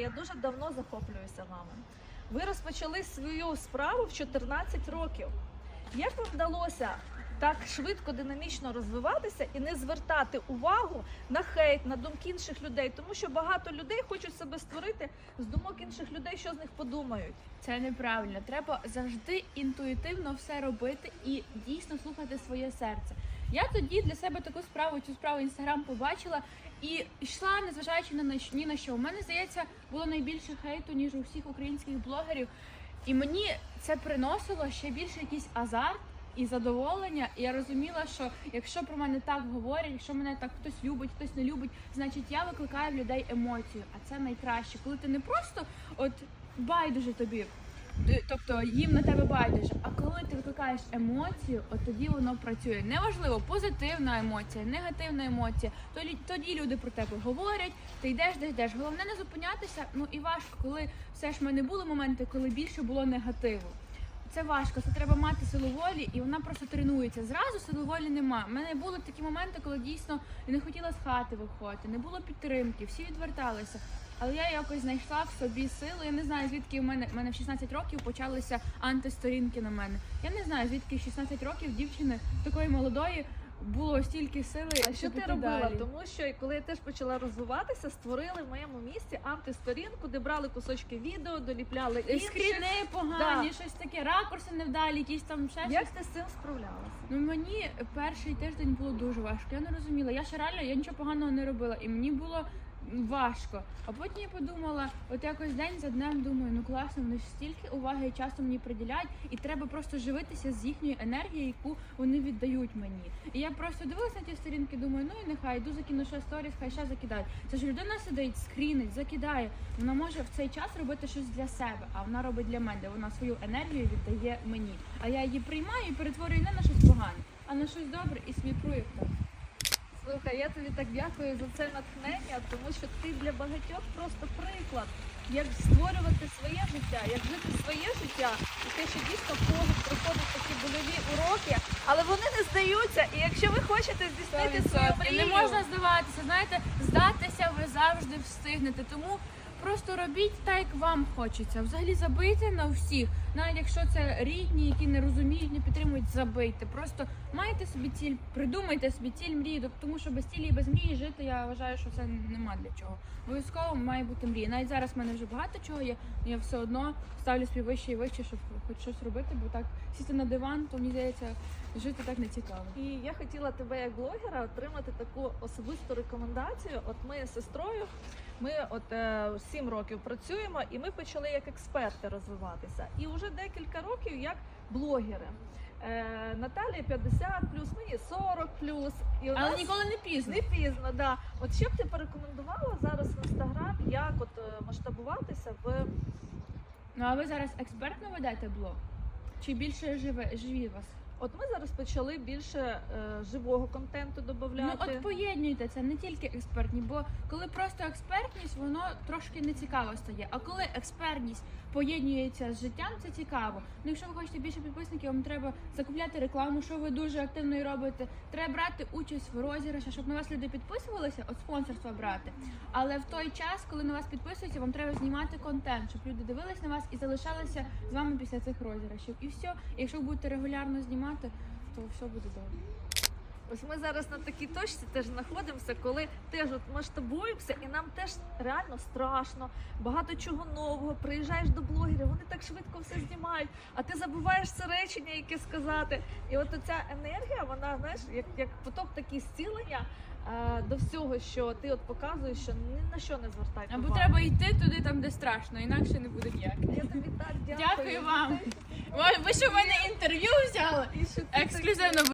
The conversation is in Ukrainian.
я дуже давно захоплююся вами. Ви розпочали свою справу в 14 років. Як вам вдалося так швидко, динамічно розвиватися і не звертати увагу на хейт, на думки інших людей? Тому що багато людей хочуть себе створити з думок інших людей, що з них подумають. Це неправильно. Треба завжди інтуїтивно все робити і дійсно слухати своє серце. Я тоді для себе таку справу, цю справу інстаграм побачила і йшла, незважаючи на ні на що. У мене здається було найбільше хейту ніж у всіх українських блогерів. І мені це приносило ще більше якийсь азарт і задоволення. І я розуміла, що якщо про мене так говорять, якщо мене так хтось любить, хтось не любить, значить я викликаю в людей емоцію. А це найкраще, коли ти не просто от байдуже тобі. Тобто їм на тебе байдуже. А коли ти викликаєш емоцію, от тоді воно працює. Неважливо, позитивна емоція, негативна емоція. Тоді, тоді люди про тебе говорять, ти йдеш, де йдеш. Головне не зупинятися. Ну і важко, коли все ж в мене були моменти, коли більше було негативу. Це важко, це треба мати силу волі, і вона просто тренується. Зразу сили волі нема. У мене були такі моменти, коли дійсно я не хотіла з хати виходити, не було підтримки, всі відверталися. Але я якось знайшла в собі силу. Я не знаю, звідки в мене в мене в 16 років почалися антисторінки на мене. Я не знаю, звідки в 16 років дівчини такої молодої було стільки сили. А що ти робила? далі. Тому що коли я теж почала розвиватися, створили в моєму місті антисторінку, де брали кусочки відео, доліпляли інших. Скріни погані, Да. щось таке, ракурси невдалі, якісь там ще Як щось. ти з цим справлялася? Ну мені перший тиждень було дуже важко. Я не розуміла. Я ще реально я нічого поганого не робила, і мені було важко. А потім я подумала, от якось день за днем думаю, ну класно, вони ж стільки уваги і часу мені приділяють, і треба просто живитися з їхньою енергією, яку вони віддають мені. І я просто дивилася на ті сторінки, думаю, ну і нехай йду закину ще сторіс, хай ще закидають. Це ж людина сидить, скрінить, закидає. Вона може в цей час робити щось для себе, а вона робить для мене. Вона свою енергію віддає мені. А я її приймаю і перетворюю не на щось погане, а на щось добре і світрую так. Слухай, я тобі так дякую за це натхнення, тому що ти для багатьох просто приклад, як створювати своє життя, як жити своє життя, і те, що дійсно когось приходять такі больові уроки, але вони не здаються. І якщо ви хочете здійснити свою мрію, Не можна здаватися. Знаєте, здатися ви завжди встигнете. Тому просто робіть так, як вам хочеться. Взагалі забийте на всіх. Навіть якщо це рідні, які не розуміють, не підтримують, забийте. Просто майте собі ціль, придумайте собі ціль мрії, тому що без цілі і без мрії жити, я вважаю, що це нема для чого. Обов'язково має бути мрія. Навіть зараз в мене вже багато чого є. Я все одно ставлю собі вище і вище, щоб хоч щось робити, бо так сісти на диван, то мені здається, жити так не цікаво. І я хотіла тебе як блогера отримати таку особисту рекомендацію. От ми з сестрою, ми от е, сім років працюємо, і ми почали як експерти розвиватися. І вже декілька років як блогери. Е, Наталія 50 плюс, мені 40 плюс. І у Але нас ніколи не пізно. не пізно, да. От що б ти порекомендувала зараз в інстаграм, як от е, масштабуватися в Ну а ви зараз експертно ведете блог? Чи більше живе живі вас? От ми зараз почали більше е, живого контенту Ну от поєднуйте це не тільки експертні, бо коли просто експертність, воно трошки не цікаво стає. А коли експертність поєднується з життям, це цікаво. Ну якщо ви хочете більше підписників, вам треба закупляти рекламу, що ви дуже активно і робите. Треба брати участь в розіграшах, щоб на вас люди підписувалися, от спонсорство брати. Але в той час, коли на вас підписуються, вам треба знімати контент, щоб люди дивились на вас і залишалися з вами після цих розіграшів. І все. Якщо ви будете регулярно знімати, то все буде добре. Ось ми зараз на такій точці теж знаходимося, коли теж от масштабуємося, і нам теж реально страшно, багато чого нового. Приїжджаєш до блогерів, вони так швидко все знімають, а ти забуваєш це речення, яке сказати. І от ця енергія, вона знаєш, як, як поток такі зцілення е, до всього, що ти от показуєш, що ні на що не звертай. Або увагу. треба йти туди, там де страшно, інакше не буде ніяк. Я тобі так дякую. Дякую вам. Ви що в мене інтерв'ю взяли? Ексклюзивно